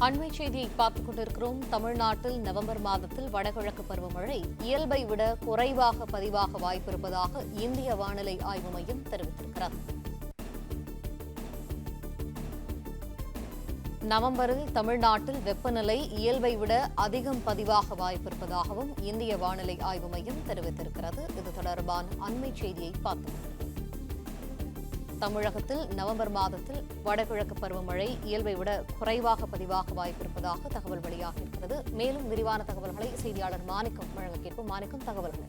அண்மை செய்தியை பார்த்துக் கொண்டிருக்கிறோம். தமிழ்நாட்டில் நவம்பர் மாதத்தில் வடகிழக்கு பருவமழை இயல்பை விட குறைவாக பதிவாக வாய்ப்பிருப்பதாக இந்திய வானிலை ஆய்வு மையம் தெரிவித்திருக்கிறது. நவம்பரில் தமிழ்நாட்டில் வெப்பநிலை இயல்பை விட அதிகம் பதிவாக வாய்ப்பிருப்பதாகவும் இந்திய வானிலை ஆய்வு மையம் தெரிவித்திருக்கிறது. இது தொடர்பான அண்மை செய்தியை பார்த்தோம் தமிழகத்தில் நவம்பர் மாதத்தில் வடகிழக்கு பருவமழை இயல்பை விட குறைவாக பதிவாக வாய்ப்பிருப்பதாக தகவல் வெளியாகியிருக்கிறது மேலும் விரிவான தகவல்களை செய்தியாளர் மாணிக்கம் வழங்க கேட்போம். மாணிக்கம் தகவல்கள்.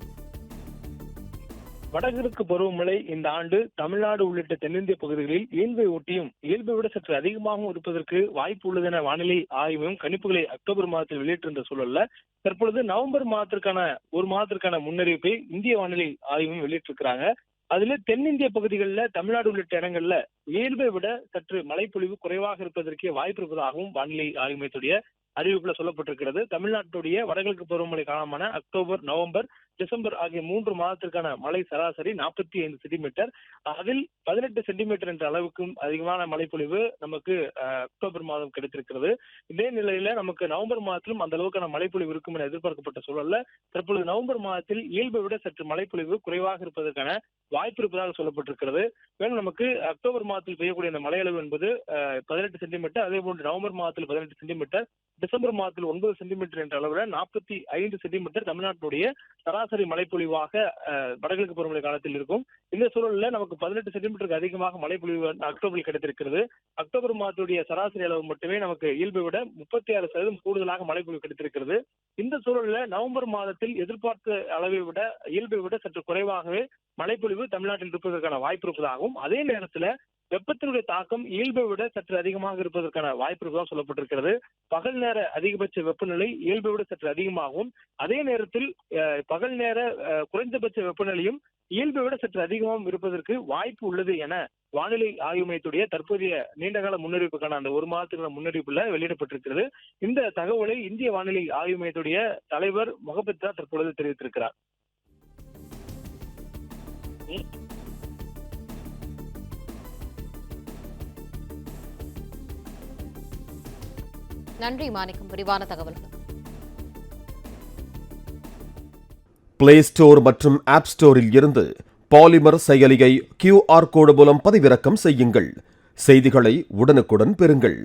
வடகிழக்கு பருவமழை இந்த ஆண்டு தமிழ்நாடு உள்ளிட்ட தென்னிந்திய பகுதிகளில் இயல்பை ஒட்டியும் இயல்பை விட சற்று அதிகமாகவும் இருப்பதற்கு வாய்ப்பு உள்ளது என வானிலை ஆய்வும் கணிப்புகளை அக்டோபர் மாதத்தில் வெளியிட்டிருந்த சூழல்ல தற்பொழுது நவம்பர் மாதத்திற்கான ஒரு மாதத்திற்கான முன்னறிவிப்பை இந்திய வானிலை ஆய்வும் வெளியிட்டிருக்கிறாங்க. அதுல தென்னிந்திய பகுதிகளில் தமிழ்நாடு உள்ளிட்ட இடங்கள்ல இயல்பை விட சற்று மழைப்பொழிவு குறைவாக இருப்பதற்கே வாய்ப்பு இருப்பதாகவும் வானிலை ஆய்வு மையத்துடைய அறிவிப்புல சொல்லப்பட்டிருக்கிறது. தமிழ்நாட்டுடைய வடகிழக்கு பருவமழை காலமான அக்டோபர் நவம்பர் டிசம்பர் ஆகிய மூன்று மாதத்திற்கான மழை சராசரி நாற்பத்தி ஐந்து சென்டிமீட்டர். அதில் பதினெட்டு சென்டிமீட்டர் என்ற அளவுக்கும் அதிகமான மழைப்பொழிவு நமக்கு அக்டோபர் மாதம் கிடைத்திருக்கிறது. இதே நிலையில நமக்கு நவம்பர் மாதத்திலும் அந்த அளவுக்கான மழைப்பொழிவு இருக்கும் என எதிர்பார்க்கப்பட்ட சூழல்ல தற்பொழுது நவம்பர் மாதத்தில் இயல்பை விட சற்று மழைப்பொழிவு குறைவாக இருப்பதற்கான வாய்ப்பு இருப்பதாக சொல்லப்பட்டிருக்கிறது. மேலும் நமக்கு அக்டோபர் மாதத்தில் பெய்யக்கூடிய இந்த மழை அளவு என்பது பதினெட்டு சென்டிமீட்டர். அதே போன்று நவம்பர் மாதத்தில் பதினெட்டு சென்டிமீட்டர். டிசம்பர் மாதத்தில் ஒன்பது சென்டிமீட்டர் என்ற அளவில் நாற்பத்தி ஐந்து சென்டிமீட்டர் தமிழ்நாட்டுடைய சராசரி மழைப்பொழிவாக வடகிழக்கு பருவமழை காலத்தில் இருக்கும். இந்த சூழலில் நமக்கு பதினெட்டு சென்டிமீட்டருக்கு அதிகமாக மழைப்பொழிவு அக்டோபரில் கிடைத்திருக்கிறது. அக்டோபர் மாதத்துடைய சராசரி அளவு மட்டுமே நமக்கு இயல்பை விட முப்பத்தி ஆறு சதவீதம் கூடுதலாக மழைப்பொழிவு கிடைத்திருக்கிறது. இந்த சூழலில் நவம்பர் மாதத்தில் எதிர்பார்த்த அளவை விட இயல்பை விட சற்று குறைவாகவே மழைப்பொழிவு தமிழ்நாட்டில் இருப்பதற்கான வாய்ப்பு இருப்பதாகவும் அதே நேரத்தில் வெப்பத்தினுடைய தாக்கம் இயல்பை விட சற்று அதிகமாக இருப்பதற்கான வாய்ப்பு இருப்பதாக சொல்லப்பட்டிருக்கிறது. பகல் நேர அதிகபட்ச வெப்பநிலை இயல்பை விட சற்று அதிகமாகவும் அதே நேரத்தில் அஹ், பகல் நேர அஹ், குறைந்தபட்ச வெப்பநிலையும் இயல்பை விட சற்று அதிகமாகவும் இருப்பதற்கு வாய்ப்பு உள்ளது என வானிலை ஆய்வு மையத்துடைய தற்போதைய நீண்டகால முன்னறிவிப்புக்கான அந்த ஒரு மாதத்துக்கான முன்னறிவிப்புல வெளியிடப்பட்டிருக்கிறது. இந்த தகவலை இந்திய வானிலை ஆய்வு மையத்துடைய தலைவர் முகபத்ரா தற்பொழுது தெரிவித்திருக்கிறார். நன்றி மாணிக்கம். விரிவான தகவல்கள். பிளே ஸ்டோர் மற்றும் ஆப் ஸ்டோரில் இருந்து பாலிமர் செயலியை கியூஆர் கோடு மூலம் பதிவிறக்கம் செய்யுங்கள். செய்திகளை உடனுக்குடன் பெறுங்கள்.